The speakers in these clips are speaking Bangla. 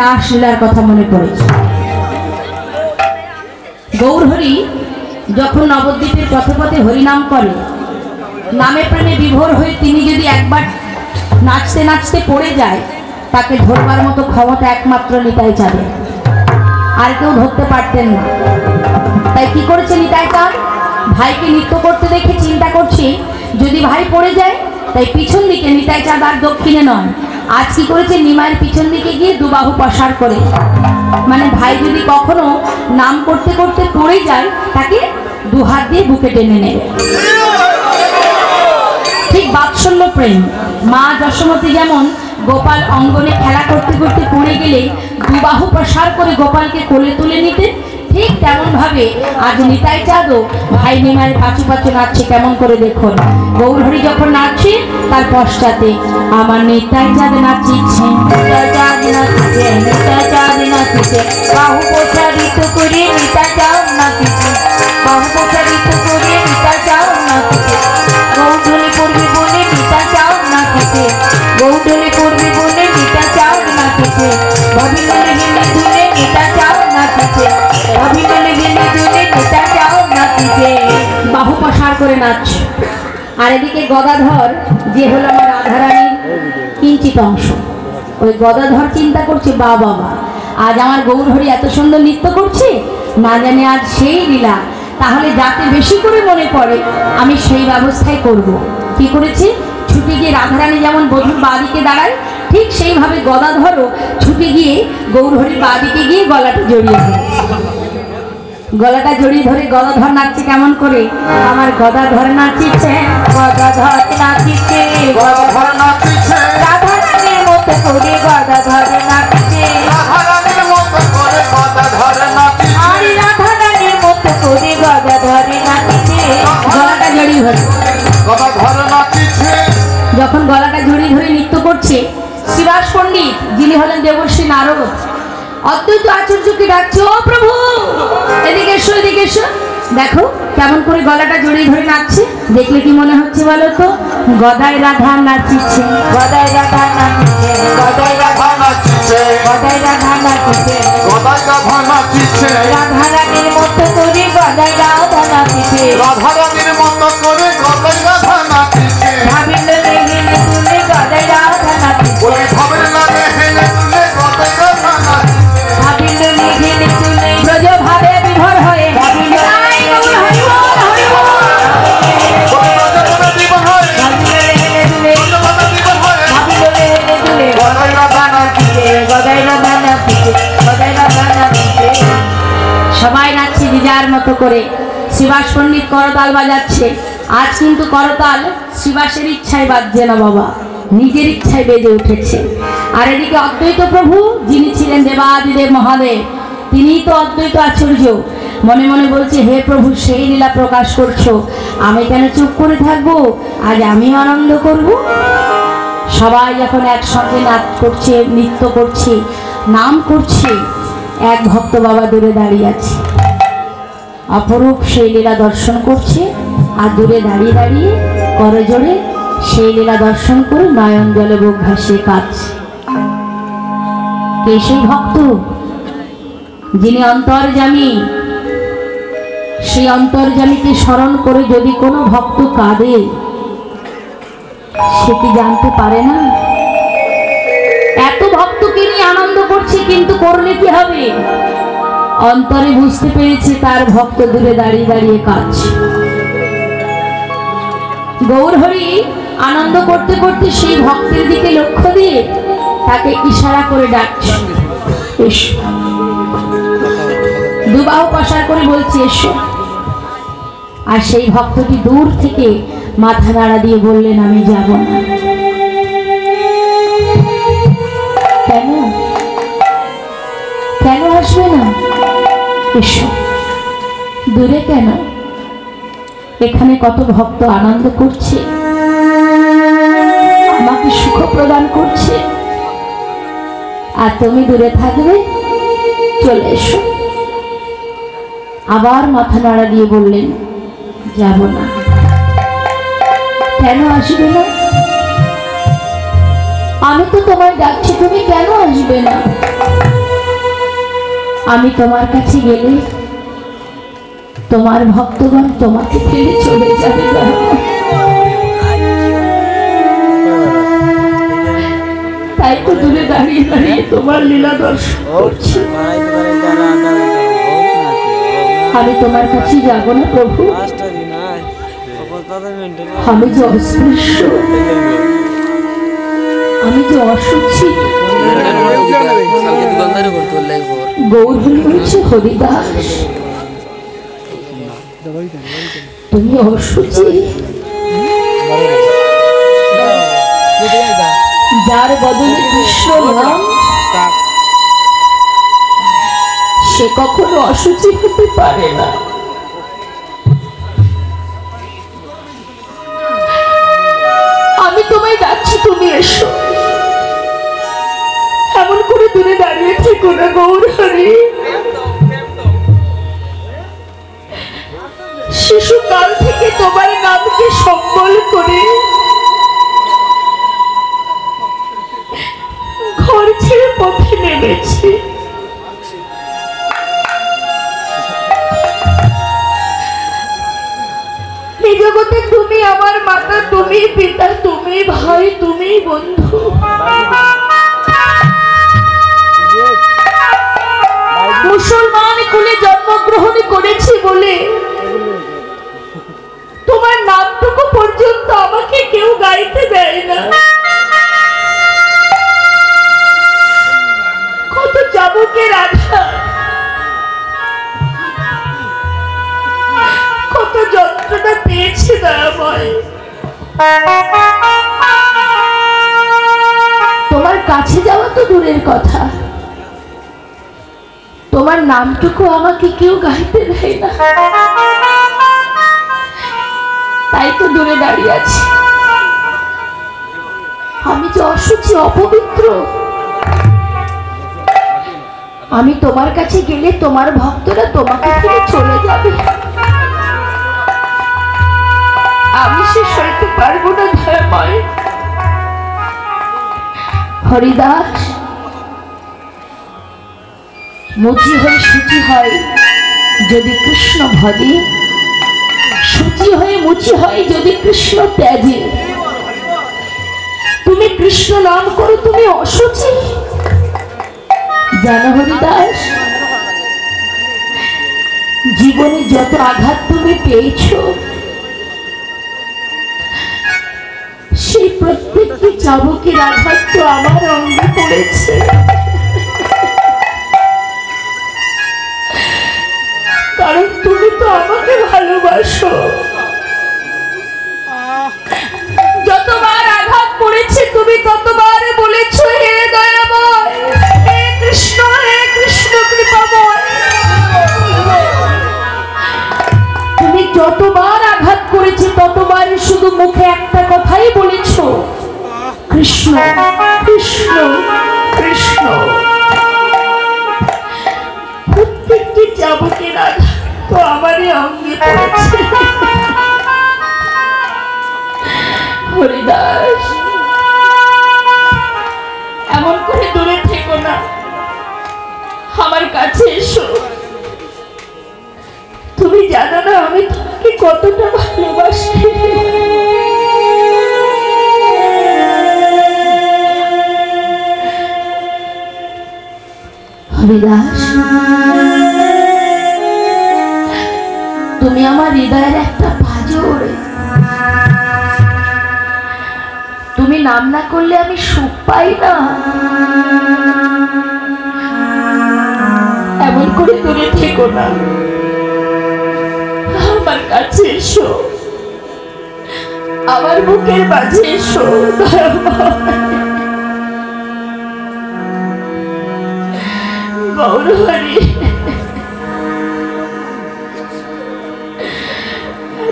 রাসলীলার কথা মনে পড়েছে গৌরহরি যখন নবদ্বীপের পথে পথে হরিনাম করে, নামে প্রেমে বিভোর হয়ে তিনি যদি একবার নাচতে নাচতে পড়ে যায়, তাকে ধরবার মতো ক্ষমতা একমাত্র নিতাই চাঁদে আর কেউ ধরতে পারতেন না। তাই কি করেছে নিতাই চাঁদ? ভাইকে নৃত্য করতে দেখে চিন্তা করছে, যদি ভাই পড়ে যায়, তাই পিছন দিকে নিতাই চাঁদ আর দক্ষিণে নয়। আজ কি করেছে? নিমায়ের পিছন দিকে গিয়ে দুবাহু প্রসার করে। মানে ভাই যদি কখনো নাম করতে করতে পড়ে যায়, তাকে দু হাত দিয়ে বুকে টেনে নেবে। ঠিক বাৎসল্য প্রেম। মা যশোমতী যেমন গোপাল অঙ্গনে খেলা করতে করতে পড়ে গেলে দুবাহু প্রসার করে গোপালকে কোলে তুলে নিতে ঠিক তেমন ভাবে আজ নিতাই চাঁদও ভাই নিমায়ের পাঁচু পাঁচু নাচছে, কেমন করে দেখুন। গৌরহরি যখন নাচছে, তার পশ্চাতে আমার নিতাই চাঁদ নাচিছে বাহু প্রসারিত করে নিতাই চাও নাচিছে, বাহু প্রসারিত করে নিতাই চাও নাচিছে। বাহু প্রসার করে নাচ। আর এদিকে গদাধর, যে হলো আমার রাধারানীর কিঞ্চিত অংশ। ওই গদাধর চিন্তা করছে বা বাবা আজ আমার গৌরহরি এত সুন্দর নৃত্য করছে? না জানি আজ সেই লীলা। তাহলে যাতে বেশি করে মনে পড়ে, আমি সেই ব্যবস্থাই করব। কি করেছে? ছুটে গিয়ে রাধারানী যেমন বধুর বাদিকে দাঁড়ায়, ঠিক সেইভাবে গদাধরও ছুটে গিয়ে গৌরহরির বাদিকে গিয়ে গলাটা জড়িয়ে ধরেছে। গলাটা জড়িয়ে ধরে গদাধর নাচছে কেমন করে? আমার গদাধর নাচিছে গদাধর নাচিছে গদাধর নাচিছে। রাধারানীর মতো করে গদাধর নাচিছে। রাধারানীর মতো করে গদাধর নাচিছে। আর রাধারানীর মতো করে গদাধর নাচিছে। গলাটা জড়িয়ে ধরে। গদাধর নাচিছে। যখন গলাটা জড়িয়ে ধরে নৃত্য করছে শিবাস পণ্ডিত যিনি হলেন দেবশ্রী নারদ। অদ্বৈত আচার্যকে ডাকছে ও প্রভু! এদিকে এসো এদিকে এসো। দেখো কেমন করে গলাটা জড়িয়ে ধরে নাচছে। দেখলে কি মনে হচ্ছে বলো তো? গদায় রাধা নাচিছে গদায় রাধা নাচিছে গদায় রাধা রাধা নাচিছে গদায় রাধা নাচিছে। গদাই রাধা নাচিছে। রাধা রানীর মতো করে গদায় রাধা নাচিছে। রাধারানীর মতো করে গদাই করে শিবাস পণ্ডিত করতাল বাজাচ্ছে। আজ কিন্তু করতাল শিবাসের ইচ্ছায় বাজছে না বাবা, নিজের ইচ্ছায় বেজে উঠেছে। আর এদিকে অদ্বৈত প্রভু, যিনি ছিলেন দেবাদিদেব মহাদেব, তিনিই তো অদ্বৈত আচার্য। মনে মনে বলছে, হে প্রভু, সেই লীলা প্রকাশ করছ। আমি কেন চুপ করে থাকব? আজ আমিও আনন্দ করব? সবাই যখন একসঙ্গে নাচ করছে, নৃত্য করছে, নাম করছে। এক ভক্ত বাবা দূরে দাঁড়িয়ে আছে। অপরূপ সেই লীলা দর্শন করছে। আর দূরে দাঁড়িয়ে দাঁড়িয়ে করজোড়ে সেই লীলা দর্শন করে নয়ন জলে বুক ভাসিয়ে কাঁদছে। কে সেই ভক্ত যিনি অন্তর্জামী সেই অন্তর্জামীকে স্মরণ করে যদি কোনো ভক্ত কাঁদে, সে কি জানতে পারে না? এত ভক্তকে নিয়ে আনন্দ করছে, কিন্তু করলে কি হবে? অন্তরে বুঝতে পেরেছে তার ভক্ত দূরে দাঁড়িয়ে দাঁড়িয়ে কাঁদছে গৌরহরি আনন্দ করতে করতে সেই ভক্তের দিকে লক্ষ্য দিয়ে তাকে ইশারা করে ডাকছে। এসো। প্রসার করে বলছে, এসো। আর সেই ভক্তটি দূর থেকে মাথা নাড়া দিয়ে বললেন, আমি যাব না। কেন? কেন আসবে না? এসো দূরে কেন? এখানে কত ভক্ত আনন্দ করছে। আমাকে সুখ প্রদান করছে। আর তুমি দূরে থাকবে, চলে এসো। আবার মাথা নাড়া দিয়ে বললেন, যাব না। কেন আসবে না? আমি তো তোমায় ডাকছি, তুমি কেন আসবে না? আমি তোমার কাছে গেলে তোমার ভক্তগণ তোমাকে ফেলে চলে যাবে। তাই তো দূরে দাঁড়িয়ে দাঁড়িয়ে তোমার লীলা দর্শন আমি তোমার কাছে যাব না প্রভু আমি যে অস্পৃশ্য, আমি যে অসুচি তুমি অসুচি যার বদলে নাম সে কখনো অসুচি হতে পারে না আমি তোমায় ডাকছি, তুমি এসো। এমন করে দূরে দাঁড়িয়ে থেকো না গৌর হরি। শিশুকাল থেকে তোমার নামকে সম্বল করে ঘর ছেড়ে পথে নেমেছি। এই জগতে তুমি আমার মাতা, তুমি পিতা, তুমি ভাই তুমি বন্ধু। করেছি বলে। তোমার নামটুকু পর্যন্ত আমাকে কেউ গাইতে দেয় না। কত চাবুকের আঘাত কত যন্ত্রণা পেয়েছে দয়াময় তোমার কাছে যাওয়া তো দূরের কথা। তোমার নামটুকু আমাকে কেউ গাইতে দেয় না। তাই তো দূরে দাঁড়িয়ে আছি। আমি যে অসুচি, অপবিত্র। আমি তোমার কাছে গেলে তোমার ভক্তরা তোমাকে থেকে চলে যাবে। আমি সে সইতে পারব না দয়াময় হরিদাস। মুচি হয়ে সুচি হয়, যদি কৃষ্ণ ভজে। সুচি হয়ে মুচি হয়, যদি কৃষ্ণ ত্যাজে। তুমি কৃষ্ণ নাম করো, তুমি অসুচি। জানো হরিদাস, জীবনে যত আঘাত তুমি পেয়েছ, সেই প্রত্যেকটি চাবুকের আঘাত তো আমার অঙ্গে পড়েছে। কারণ তুমি তো আমাকে ভালোবাসো। যতবার আঘাত পড়েছে তুমি ততবার বলেছ হে দয়াময় হে কৃষ্ণ হে কৃষ্ণ কৃপাময়। তুমি যতবার আঘাত করেছে ততবারই শুধু মুখে একটা কথাই বলেছ কৃষ্ণ কৃষ্ণ কৃষ্ণ। প্রত্যেকটি আঘাত তো আমারই অঙ্গে হরিদাস, এমন করে দূরে থেকো না। আমার কাছে এসো। তুমি জানো না আমি তোমাকে কতটা ভালোবাসি। হরিদাস। তুমি আমার হৃদয়ের একটা পাজর। তুমি নাম না করলে আমি সুখ পাই না। এমন করে দূরে থেকো না। আমার কাছে এসো। আমার বুকের মাঝে এসো। গৌরহরি।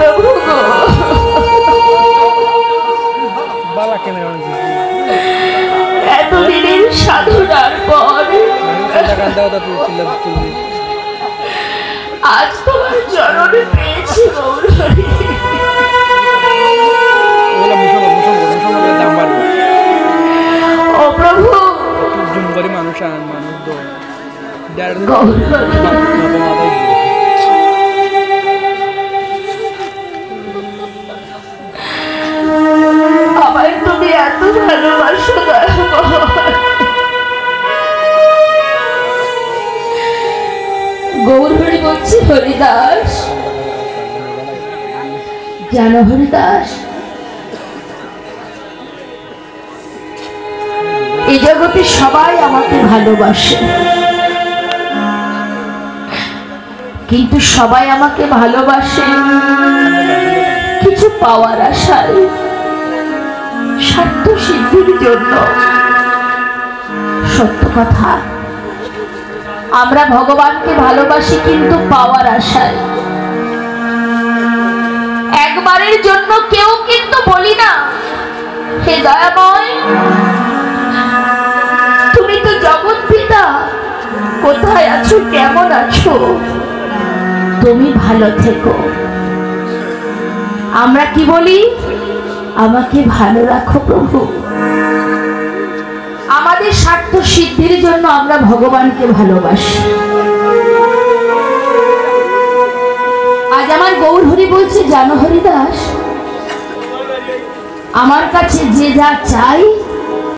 প্রভু গো এতদিনের সাধনার পর। আজ তোমার জনন পেয়েছি গৌরী ও প্রভু। মানুষ মানুষ ভালোবাসো দয়াময়। গৌরহরি বলছি, হরিদাস। জানো হরিদাস, এই জগতে সবাই আমাকে ভালোবাসে। কিন্তু সবাই আমাকে ভালোবাসে। কিছু পাওয়ার আশায়। স্বার্থ সিদ্ধির জন্য। সত্য কথা। আমরা ভগবানকে ভালোবাসি কিন্তু পাওয়ার আশায়। একবারের জন্য কেউ কিন্তু বলি না, হে দয়াময়, তুমি তো জগৎ পিতা কোথায় আছো, কেমন আছো? তুমি ভালো থেকো। আমরা কি বলি? আমাকে ভালো রাখো প্রভু। আমাদের স্বার্থ সিদ্ধির জন্য আমরা ভগবানকে ভালোবাসি। আজ আমার গৌর হরি বলছে, জানো হরিদাস, আমার কাছে যে যা চাই